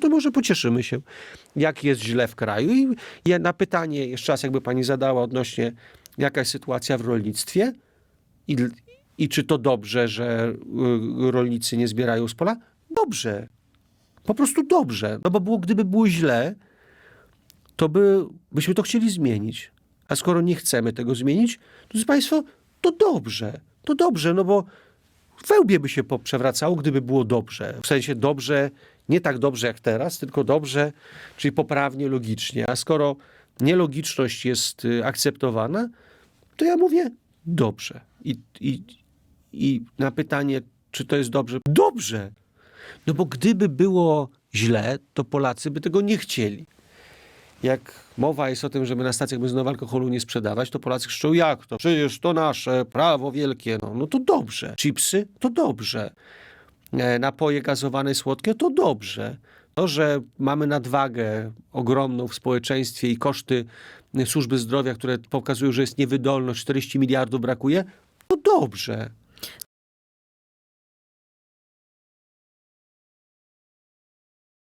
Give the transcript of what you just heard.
to może pocieszymy się, jak jest źle w kraju. I na pytanie, jeszcze raz jakby pani zadała odnośnie, jaka jest sytuacja w rolnictwie i, i czy to dobrze, że y, rolnicy nie zbierają z pola? Dobrze. Po prostu dobrze. No bo było, gdyby było źle, to by, byśmy to chcieli zmienić. A skoro nie chcemy tego zmienić, to Państwo, to dobrze. To dobrze, no bo wełbie by się poprzewracało, gdyby było dobrze. W sensie dobrze, nie tak dobrze jak teraz, tylko dobrze, czyli poprawnie, logicznie. A skoro nielogiczność jest y, akceptowana, to ja mówię dobrze. I, i, I na pytanie, czy to jest dobrze? Dobrze! No bo gdyby było źle, to Polacy by tego nie chcieli. Jak mowa jest o tym, żeby na stacjach benzynowych alkoholu nie sprzedawać, to Polacy krzyczą, jak to? Przecież to nasze prawo wielkie. No, no to dobrze. Chipsy? To dobrze. E, Napoje gazowane słodkie? To dobrze. To, że mamy nadwagę ogromną w społeczeństwie i koszty służby zdrowia, które pokazują, że jest niewydolność, 40 miliardów brakuje, to dobrze.